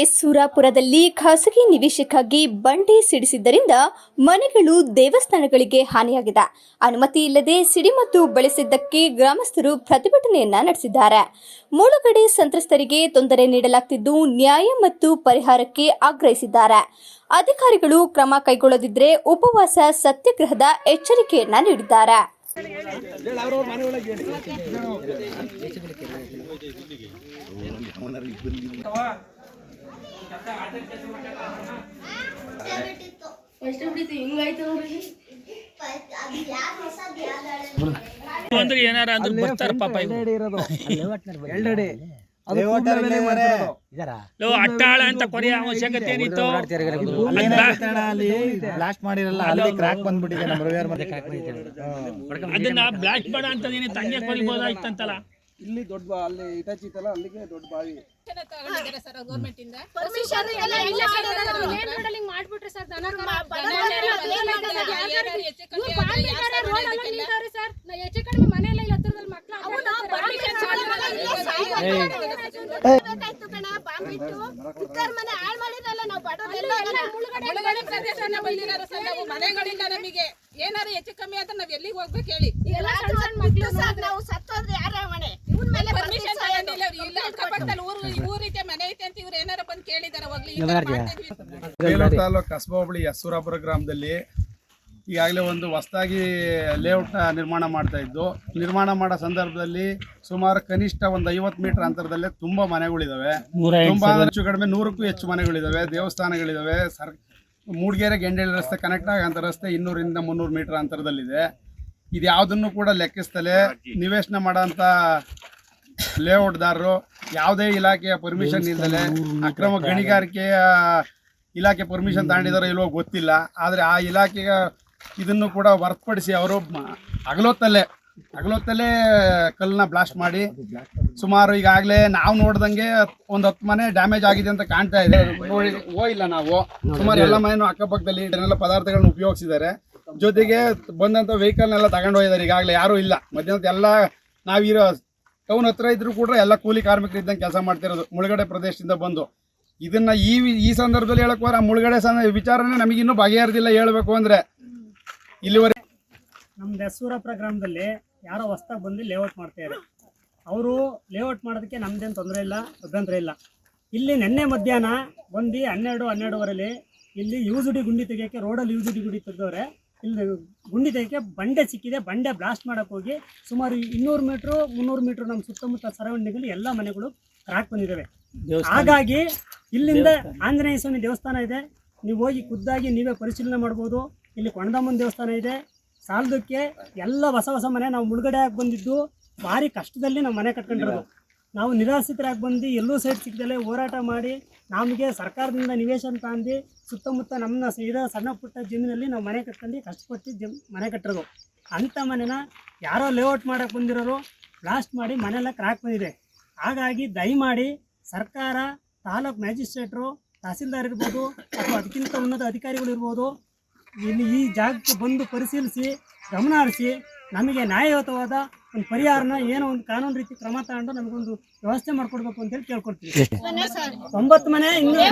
S ಸೂರಾಪುರದಲ್ಲಿ ಖಾಸಗಿ ನಿವೇಶಕ್ಕಾಗಿ ಬಂಡೆ ಸಿಡಿಸಿದ್ದರಿಂದ ಮನೆಗಳು ದೇವಸ್ಥಾನಗಳಿಗೆ ಹಾನಿಯಾಗಿದೆ. ಅನುಮತಿ ಇಲ್ಲದೆ ಸಿಡಿಮದ್ದು ಬಳಸಿದ್ದಕ್ಕೆ ಗ್ರಾಮಸ್ಥರು ಪ್ರತಿಭಟನೆಯನ್ನ ನಡೆಸಿದ್ದಾರೆ. ಮುಳುಗಡೆ ಸಂತ್ರಸ್ತರಿಗೆ ತೊಂದರೆ ನೀಡಲಾಗ್ತಿದ್ದು ನ್ಯಾಯ ಮತ್ತು ಪರಿಹಾರಕ್ಕೆ ಆಗ್ರಹಿಸಿದ್ದಾರೆ. ಅಧಿಕಾರಿಗಳು ಕ್ರಮ ಕೈಗೊಳ್ಳದಿದ್ದರೆ ಉಪವಾಸ ಸತ್ಯಾಗ್ರಹದ ಎಚ್ಚರಿಕೆಯನ್ನ ನೀಡಿದ್ದಾರೆ. ಮನೆಯೊಳಗೆ ಅಂದ್ರೆ ಏನಾರ ಅಂದ್ರೆ ಬರ್ತಾರ ಪಾಪ ಅಟ್ಟಾಳ ಅಂತ ಕೊರೆಯ ಅವಶ್ಯಕತೆ ಏನಿತ್ತು ಅಲ್ಲಿ. ಬ್ಲಾಸ್ಟ್ ಮಾಡಿರಲ್ಲ ಅಲ್ಲಿ ಕ್ರಾಕ್ ಬಂದ್ಬಿಟ್ಟಿದೆ ನಮ್ಮ ರವಿವಾರ ಅದನ್ನ ಬ್ಲಾಸ್ಟ್ ಮಾಡ ಅಂತ ನೀನು ತಂಗೆ ಕೊರಿಬೋದಾಯ್ತಂತಲ್ಲ ಇಲ್ಲಿ ದೊಡ್ಡ ಅಲ್ಲಿ ಇಟಾಚಿ ಇತ್ತಲ್ಲ ಅಲ್ಲಿಗೆ ದೊಡ್ಡ ಬಾವಿ. ಮನೆಗಳಿಂದ ನಮಗೆ ಏನಾರು ಹೆಚ್ಚು ಕಮ್ಮಿ ಆದ್ರೆ ನಾವ್ ಎಲ್ಲಿಗೆ ಹೋಗ್ಬೇಕು ಹೇಳಿ. ನಾವು ಸತ್ತೋದ್ರೆ ಯಾರ ಮನೆ ಬೇಲೂರು ತಾಲೂಕು ಕಸಬಾ ಹೋಬಳಿ ಯಸೂರಾಪುರ ಗ್ರಾಮದಲ್ಲಿ ಈಗಾಗಲೇ ಒಂದು ಹೊಸದಾಗಿ ಲೇಔಟ್ನ ನಿರ್ಮಾಣ ಮಾಡ್ತಾ ಇದ್ದು ನಿರ್ಮಾಣ ಮಾಡೋ ಸಂದರ್ಭದಲ್ಲಿ ಸುಮಾರು ಕನಿಷ್ಠ ಒಂದು ಐವತ್ತು ಮೀಟರ್ ಅಂತರದಲ್ಲೇ ತುಂಬಾ ಮನೆಗಳಿದಾವೆ. ತುಂಬಾ ಹೆಚ್ಚು ಕಡಿಮೆ ನೂರಕ್ಕೂ ಹೆಚ್ಚು ಮನೆಗಳಿದಾವೆ ದೇವಸ್ಥಾನಗಳಿದಾವೆ ಸರ್ ಮೂಡಿಗೆರೆ ಗೆಂಡೇಳಿ ರಸ್ತೆ ಕನೆಕ್ಟ್ ಆಗಂತ ರಸ್ತೆ ಇನ್ನೂರಿಂದ ಮುನ್ನೂರು ಮೀಟರ್ ಅಂತರದಲ್ಲಿದೆ. ಇದು ಯಾವುದನ್ನು ಕೂಡ ಲೆಕ್ಕಿಸ್ತಲೇ ನಿವೇಶನ ಮಾಡೋಂಥ ಲೇಔಟ್ದಾರರು ಯಾವುದೇ ಇಲಾಖೆಯ ಪರ್ಮಿಷನ್ ಇಲ್ದಲೆ ಅಕ್ರಮ ಗಣಿಗಾರಿಕೆಯ ಇಲಾಖೆ ಪರ್ಮಿಷನ್ ತಗೊಂಡಿದಾರೋ ಇಲ್ವೋ ಗೊತ್ತಿಲ್ಲ. ಆದರೆ ಆ ಇಲಾಖೆಯ ಇದನ್ನು ಕೂಡ ಹೊರತುಪಡಿಸಿ ಅವರು ಹಗಲೊತ್ತಲ್ಲೇ ಹಗಲೊತ್ತಲ್ಲೇ ಕಲ್ಲನ್ನ ಬ್ಲಾಸ್ಟ್ ಮಾಡಿ ಸುಮಾರು ಈಗಾಗಲೇ ನಾವು ನೋಡ್ದಂಗೆ ಒಂದು ಹತ್ತು ಮನೆ ಡ್ಯಾಮೇಜ್ ಆಗಿದೆ ಅಂತ ಕಾಣ್ತಾ ಇದೆ. ನೋಡಿ ಹೋಗಿಲ್ಲ ನಾವು. ಸುಮಾರು ಎಲ್ಲ ಮನೆಯೂ ಅಕ್ಕಪಕ್ಕದಲ್ಲಿ ಇದನ್ನೆಲ್ಲ ಪದಾರ್ಥಗಳನ್ನ ಉಪಯೋಗಿಸಿದ್ದಾರೆ. ಜೊತೆಗೆ ಬಂದಂಥ ವೆಹಿಕಲ್ನೆಲ್ಲ ತಗೊಂಡು ಹೋಗಿದ್ದಾರೆ ಈಗಾಗಲೇ ಯಾರೂ ಇಲ್ಲ. ಮಧ್ಯಾಹ್ನದ ಎಲ್ಲ ನಾವಿರೋ ಟೌನ್ ಹತ್ರ ಇದ್ರು ಕೂಡ ಎಲ್ಲ ಕೂಲಿ ಕಾರ್ಮಿಕರು ಇದ್ದಂಗೆ ಕೆಲಸ ಮಾಡ್ತಿರೋದು, ಮುಳುಗಡೆ ಪ್ರದೇಶದಿಂದ ಬಂದು. ಇದನ್ನು ಈ ಈ ಸಂದರ್ಭದಲ್ಲಿ ಹೇಳಕ್ ಹೋದ್ರೆ ಆ ಮುಳುಗಡೆ ಸಂ ವಿಚಾರನೇ ನಮಗಿನ್ನೂ ಬಗೆಹರಿದಿಲ್ಲ ಹೇಳಬೇಕು ಅಂದರೆ. ಇಲ್ಲಿವರೆ ನಮ್ಮ ದಸೂರಪುರ ಗ್ರಾಮದಲ್ಲಿ ಯಾರೋ ಹೊಸ್ದಾಗಿ ಬಂದು ಲೇಔಟ್ ಮಾಡ್ತಾರೆ ಅವರು ಲೇಔಟ್ ಮಾಡೋದಕ್ಕೆ ನಮ್ದೇನು ತೊಂದರೆ ಇಲ್ಲ, ಅಭ್ಯಂತರ ಇಲ್ಲ. ಇಲ್ಲಿ ನಿನ್ನೆ ಮಧ್ಯಾಹ್ನ ಬಂದು ಹನ್ನೆರಡು, ಹನ್ನೆರಡುವರೆಲಿ ಇಲ್ಲಿ ಯೂಸುಡಿ ಗುಂಡಿ ತೆಗಿಯೋಕ್ಕೆ ರೋಡಲ್ಲಿ ಯೂಸುಡಿ ಗುಂಡಿ ತೆಗೆದವ್ರೆ. ಇಲ್ಲಿ ಗುಂಡಿ ಬಂಡೆ ಸಿಕ್ಕಿದೆ. ಬಂಡೆ ಬ್ಲಾಸ್ಟ್ ಮಾಡೋಕೆ ಹೋಗಿ ಸುಮಾರು ಇನ್ನೂರು ಮೀಟ್ರು ಮುನ್ನೂರು ಮೀಟ್ರ್ ನಮ್ಮ ಸುತ್ತಮುತ್ತ ಸರೌಂಡಿಂಗಲ್ಲಿ ಎಲ್ಲ ಮನೆಗಳು ಕ್ರಾಕ್ ಬಂದಿದ್ದಾವೆ. ಹಾಗಾಗಿ ಇಲ್ಲಿಂದ ಆಂಜನೇಯ ಸ್ವಾಮಿ ದೇವಸ್ಥಾನ ಇದೆ. ನೀವು ಹೋಗಿ ಖುದ್ದಾಗಿ ನೀವೇ ಪರಿಶೀಲನೆ ಮಾಡ್ಬೋದು. ಇಲ್ಲಿ ಕೊಂಡಮ್ಮನ ದೇವಸ್ಥಾನ ಇದೆ. ಸಾಲದಕ್ಕೆ ಎಲ್ಲ ಹೊಸ ಹೊಸ ಮನೆ ನಾವು ಮುಳುಗಡೆ ಆಗಿ ಬಂದಿದ್ದು ಭಾರಿ ಕಷ್ಟದಲ್ಲಿ ನಾವು ಮನೆ ಕಟ್ಕೊಂಡಿರೋದು. ನಾವು ನಿರಾಶ್ರಿತರಾಗಿ ಬಂದು ಎಲ್ಲೂ ಸೈಡ್ ಸಿಕ್ಕದಲ್ಲೇ ಹೋರಾಟ ಮಾಡಿ ನಮಗೆ ಸರ್ಕಾರದಿಂದ ನಿವೇಶನ ತಂದು ಸುತ್ತಮುತ್ತ ನಮ್ಮನ್ನ ಇರೋ ಸಣ್ಣ ಪುಟ್ಟ ಜಮೀನಲ್ಲಿ ನಾವು ಮನೆ ಕಟ್ಕೊಂಡು ಕಷ್ಟಪಟ್ಟು ಜಮ್ ಮನೆ ಕಟ್ಟಿರೋದು. ಅಂಥ ಮನೆನ ಯಾರೋ ಲೇಔಟ್ ಮಾಡೋಕೆ ಬಂದಿರೋರು ಬ್ಲಾಸ್ಟ್ ಮಾಡಿ ಮನೆಯೆಲ್ಲ ಕ್ರಾಕ್ ಬಂದಿದೆ. ಹಾಗಾಗಿ ದಯಮಾಡಿ ಸರ್ಕಾರ, ತಾಲೂಕು ಮ್ಯಾಜಿಸ್ಟ್ರೇಟ್ರು ತಹಸೀಲ್ದಾರ್ ಇರ್ಬೋದು ಅಥವಾ ಅದಕ್ಕಿಂತ ಉನ್ನತ ಅಧಿಕಾರಿಗಳು ಇರ್ಬೋದು, ಇಲ್ಲಿ ಈ ಜಾಗಕ್ಕೆ ಬಂದು ಪರಿಶೀಲಿಸಿ ಗಮನ ಹರಿಸಿ ನಮಗೆ ನ್ಯಾಯಯುತವಾದ ಒಂದು ಪರಿಹಾರನ ಏನೋ ಒಂದು ಕಾನೂನು ರೀತಿ ಕ್ರಮ ತಗೊಂಡು ನಮಗೊಂದು ವ್ಯವಸ್ಥೆ ಮಾಡ್ಕೊಡ್ಬೇಕು ಅಂತ ಹೇಳಿ ಕೇಳ್ಕೊಳ್ತೀವಿ. ಒಂಬತ್ತು ಮನೆ ಇನ್ನು